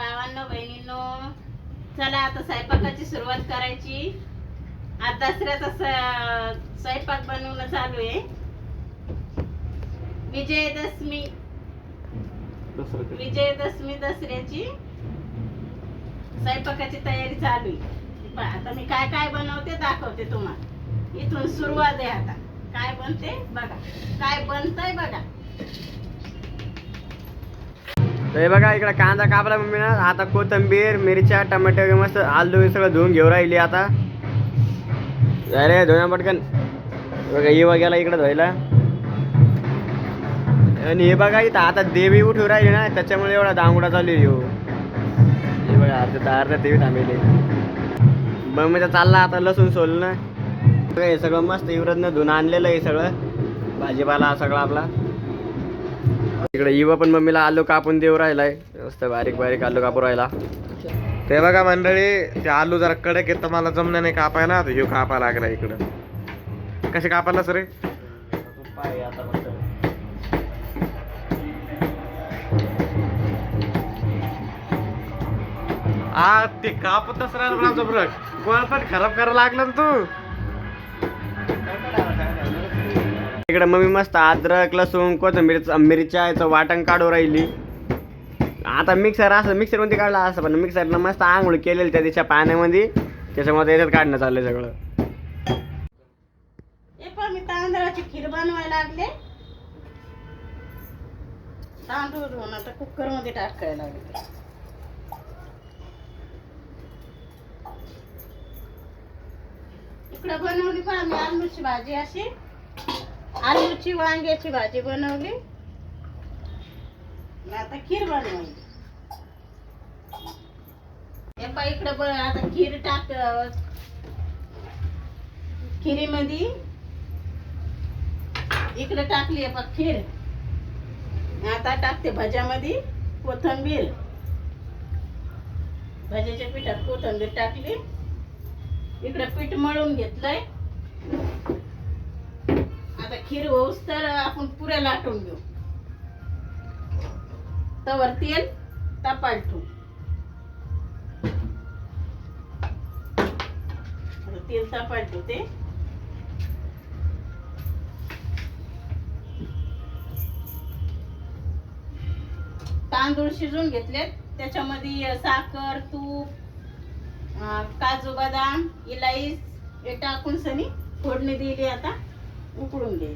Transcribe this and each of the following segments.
भावांनो बहिणींनो चला आता स्वयंपाकाची सुरुवात करायची. आज दसऱ्याचा स्वयंपाक बनवणं चालू आहे. विजयदशमी. विजयदशमी दसऱ्याची स्वयंपाकाची तयारी चालू आहे. आता मी काय काय बनवते दाखवते तुम्हाला. इथून सुरुवात आहे आता. काय बनते? बघा. काय बनतंय बघा. तर हे बघा इकडे कांदा कापला मम्मीनं. आता कोथिंबीर मिरच्या टमाटे मस्त आलू हे सगळं धुवून घेऊन राहिली आता. अरे धुण्या पटकन. बघा ये गेला इकडे धुवायला. आणि हे बघा इथं आता देवी उठून राहिली ना त्याच्यामुळे एवढा दांगुडा चालू आहे हे बघा अर्धा अर्धा देवी थांबेली मी चालला आता लसूण सोलणं. बघा हे सगळं मस्त युवराजनं धुणं आणलेलं आहे सगळं. भाजीपाला सगळा आपला. इकडे युवा पण मम्मीला आलू कापून देऊ राहिलाय. मस्त बारीक बारीक आलू कापू राहिला. ते बघा मंडळी ते आलू जरा कडक येत मला जमलं नाही कापायला. तर ह्यो कापा लागला इकडं. कसे कापायला सर आ ते कापतच राहिला आमचा ब्रक पण खराब करायला लागला ना तू. इकडे मम्मी मस्त अद्रक लसूण कोथिंबीर मिरच्या याचं वाटण काढू राहिली. आता मिक्सर असं मिक्सरमध्ये काढला असं पण मिक्सरनं मस्त आंघोळ केलेली त्या तिच्या पाण्यामध्ये. त्याच्यामुळे त्याच्यात काढणं चाललंय सगळं. मी तांदळाची खीर बनवायला लागले. तांदूळ धुवून आता कुकरमध्ये टाकायला लागले. इकडे बनवली पहा मी आलूची भाजी अशी. आलूची वांग्याची भाजी बनवली. आता खीर बनवली. हे इकडे बघ आता खीर टाक खिरीमध्ये इकडे टाकली आहे बघ खीर. आता टाकते भज्यामध्ये कोथंबीर. भज्याच्या पिठात कोथंबीर टाकली. इकडे पीठ मळून घेतलंय. आता खीर होऊस तर आपण पुऱ्या लाटून घेऊ. तवर तेल तापायला तेल तापायला ते तांदूळ शिजून घेतलेत. त्याच्यामध्ये साखर तूप काजू बदाम इलाईस हे टाकून सनी फोडणी दिली आता. उकळून घे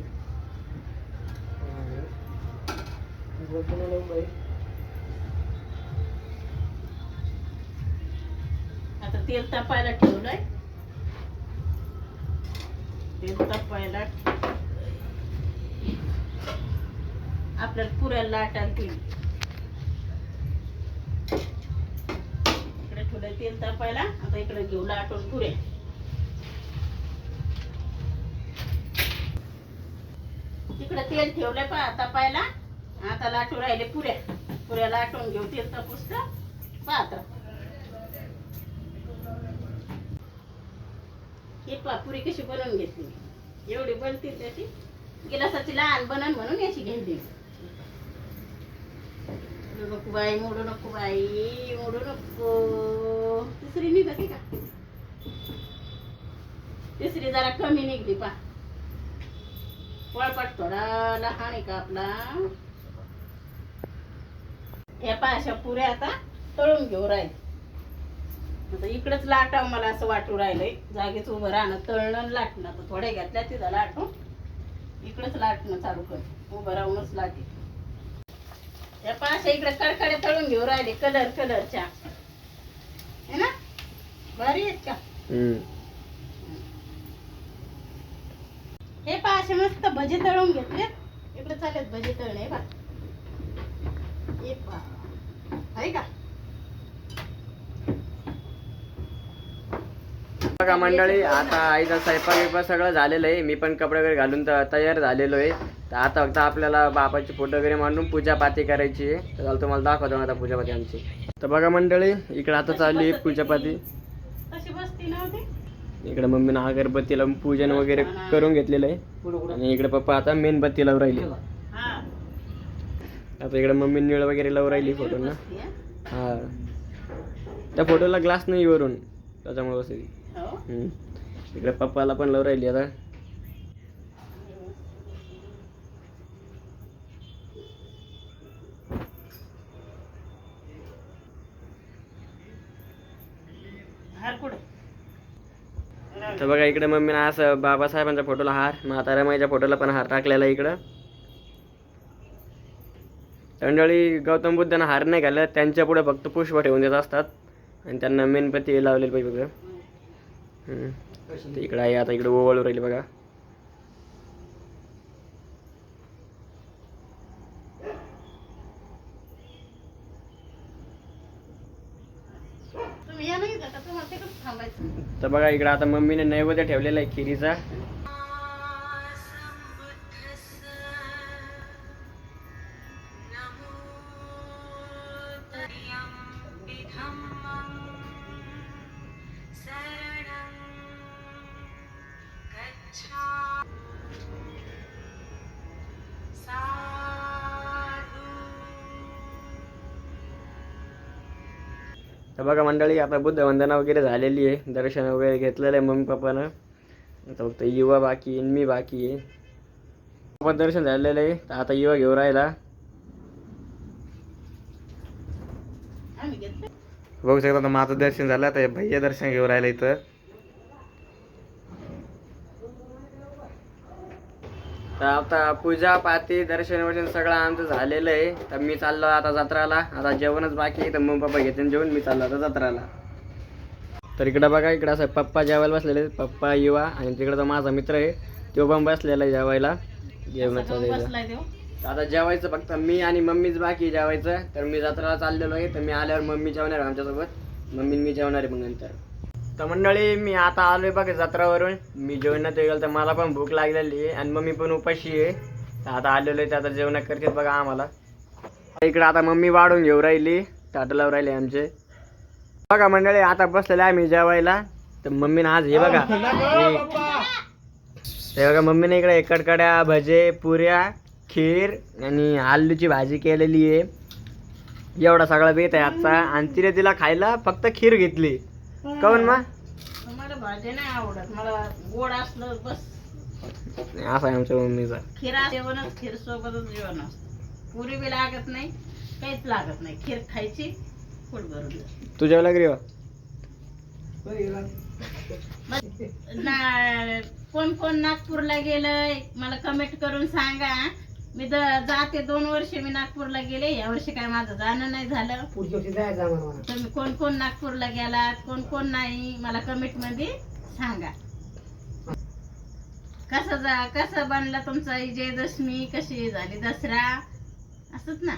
आता तेल तापायला ठेवलंय. तेल तापायला आपल्याला पुऱ्याला लाटायला तेल इकडे ठेवलंय तेल तापायला. आता इकडे घेऊ लाटून पुऱ्या. तिकडे तेल ठेवलंय पहा पाहिला आता लाटू राहिले पुऱ्या. पुऱ्या लाटून घेऊ तेल तपूस तर पहा आता. ही पहा पुरी कशी बनवून घेतली एवढी बनते त्याची गिलासाची लहान बनन म्हणून याची घेतली नको बाई मोडू नको बाई मोडू नको. तिसरी निघते का? तिसरी जरा कमी निघली पा वळपट थोडा लहान आहे का आपला? या पा अशा पुऱ्या आता तळून घेऊ राहील. आता इकडंच लाटाव मला असं वाटू राहिलंय. जागेच उभं राहणं तळणं लाटणं. आता थोड्या घेतल्या तिथं लाटून इकडंच लाटणं चालू कर उभं राहूनच लाटे. या पाशा इकडे कडकडे तळून घेऊ राहिले. कलर कलरच्या. है ना? भारी आहेत का? हे पहा असे मस्त भजी तळून घेतले. इकडे चालेल भजी तळणे बा हे पहा. आहे का? बघा मंडळी आता आईचा स्वयंपाक बिपाक सगळं झालेलं आहे. मी पण कपडे वगैरे घालून त- तयार झालेलो आहे. तर आता फक्त आपल्याला बापाची फोटो वगैरे मांडून पूजापाती करायची आहे. तर तुम्हाला दाखवतो आता पूजापाती आमची. तर बघा मंडळी इकडे आता चालली आहे पूजापाती कशी बसती नव्हती इकडे मम्मीनं अगरबत्तीला पूजन वगैरे करून घेतलेलं आहे. आणि इकडे पप्पा आता मेणबत्ती लावून राहिली. आता इकडे मम्मी निळ वगैरे लावून राहिली फोटोना हा. त्या फोटोला ग्लास नाही वरून. त्याच्यामुळे बसली. हो. इकडे पप्पाला पण लव राहिली आता हार कुठे तर बघा इकडे मम्मीनं असं बाबासाहेबांच्या फोटोला हार म्हातारा माईच्या फोटोला पण हार टाकलेला इकडं. मंडळी गौतम बुद्धांना हार नाही घालत त्यांच्या पुढे फक्त पुष्प ठेवून देत असतात. आणि त्यांना मेणपती लावलेली पाहिजे बघा इकडं आहे आता इकडे ओवळ राहिली बघा तुम्ही या नाही का तुम्हाला तिकडे थांबायचं तर बघा इकडे आता मम्मीने नैवेद्य ठेवलेला आहे खिरीचा. तर बघा मंडळी आता बुद्ध वंदना वगैरे झालेली आहे. दर्शन वगैरे घेतलेलं आहे मम्मी पप्पानं. आता फक्त युवा बाकी आहे मी बाकी आहे. पप्पा दर्शन झालेलं आहे. तर आता युवा घेऊन राहिला. बघू शकता आता माझं दर्शन झालं. आता भैया दर्शन घेऊन राहिलं इथं. तर आता पूजा पाती दर्शन वर्शन सगळं आमचं झालेलं आहे. तर मी चाललो आता जत्राला. आता जेवणच बाकी आहे तर मग पप्पा घेते जेवण मी चाललो आता जत्राला. तर इकडं बघा इकडं असं पप्पा जेवायला बसलेले. पप्पा युवा आणि तिकडं तो माझा मित्र आहे. तो पण बसलेला आहे जेवायला. जेवणाचं आता जेवायचं फक्त मी आणि मम्मीच बाकी जेवायचं. तर मी जत्राला चाललेलो आहे. तर मी आल्यावर मम्मी जेवणार आमच्यासोबत. मम्मी मी जेवणार आहे मग नंतर. तर मंडळी मी आता आलोय बघा जत्रावरून. मी जेवणात गेलो तर मला पण भूक लागलेली आहे आणि मम्मी पण उपाशी आहे. तर आता आलेलो आहे तर आता जेवण करते बघा आम्हाला. इकडे आता मम्मी वाढून घेऊ राहिली ताटं लावून राहिले आमचे. बघा मंडळी आता बसलेले आहे मी जेवायला. तर मम्मीनं आज हे बघा हे- हे बघा मम्मीने इकडे कडकड्या भजे पुऱ्या खीर आणि आलूची भाजी केलेली आहे. एवढा सगळा बेत आहे आजचा. आणि तिने तिला खायला फक्त खीर घेतली. काऊन मा? मला भाजी नाही आवडत मला गोड असलं बस. असा आहे आमच्या मम्मीचा. खिरा जेवणच खीर सोबतच जेवण असतं. पुरी बी लागत नाही काहीच लागत नाही. खीर खायची पोट भरून जातं. तू जेवला ग्री ना कोण कोण नागपूरला गेलंय मला कमेंट करून सांगा. मी द- जाते दोन वर्ष मी नागपूरला गेले. या वर्षी काय माझं जाणं नाही झालं. तुम्ही कोण कोण नागपूरला गेलात कोण कोण नाही मला कमेंटमध्ये सांगा. कसं जा कसं बनला तुमचा विजयदशमी कशी झाली दसरा? असंच ना.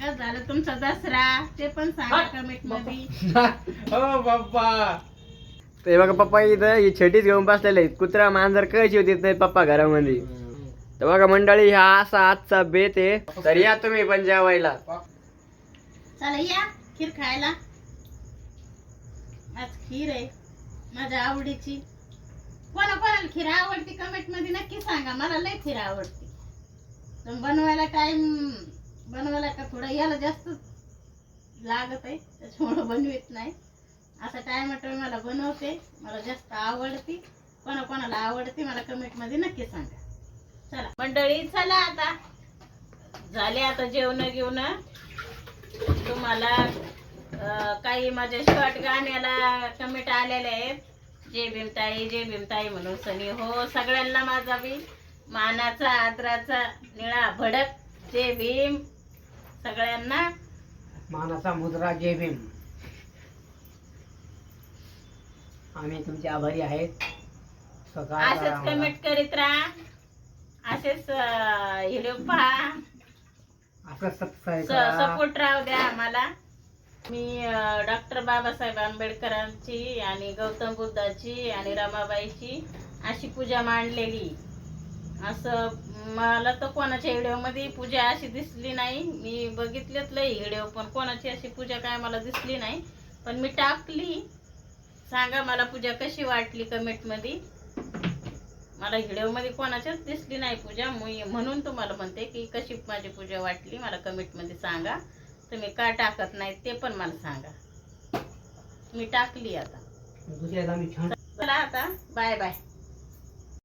कसं झालं तुमचा दसरा? ते पण सांगा कमेंटमध्ये. ते बघा पप्पा इथं ही छटीच घेऊन बसलेले आहेत. कुत्रा मांजर कशी होती नाही पप्पा घरामध्ये. तर बघा मंडळी हा असा आजचा बेत आहे. तर या तुम्ही पण जेवायला. चला या खीर खायला. आज खीर आहे माझ्या आवडीची. कोणा कोणाला खीर आवडती कमेंटमध्ये नक्की सांगा मला लय खीर आवडती. पण बनवायला टाइम बनवायला का थोडं याला जास्त लागत आहे त्याच्यामुळं बनवित नाही. असा टाइम मला बनवते मला जास्त आवडती. कोणा कोणाला आवडते मला कमेंटमध्ये नक्की सांगा. चला. मंडळी चला आता. झाले आता जेवण घेऊन तुम्हाला काही माझ्या शॉर्ट गाण्याला कमेंट आलेले आहेत. जय भीमताई जय भीमताई म्हणून सनी. हो सगळ्यांना माझा बी. मानाचा आदराचा निळा भडक. जय भीम. सगळ्यांना. मानाचा मुद्रा जय भीम. आम्ही तुमचे आभारी आहेत. असेच कमेंट करीत राहा. असेच व्हिडिओ पहा. असं सबस्क्राईब करा. सपोर्ट राहू द्या आम्हाला. मी डॉक्टर बाबासाहेब आंबेडकरांची आणि गौतम बुद्धाची आणि रमाबाईची अशी पूजा मांडलेली. असं मला तर कोणाच्या व्हिडिओमध्ये पूजा अशी दिसली नाही. मी बघितलेत लई व्हिडिओ पण कोणाची अशी पूजा काय मला दिसली नाही. पण मी टाकली. सांगा मला पूजा कशी वाटली कमेंटमध्ये. मला व्हिडिओमध्ये कोणाच्याच दिसली नाही पूजा. मी म्हणून तुम्हाला म्हणते की कशी माझी पूजा वाटली मला कमेंटमध्ये सांगा. तुम्ही का टाकत नाही ते पण मला सांगा. मी टाकली आता. चला आता बाय बाय.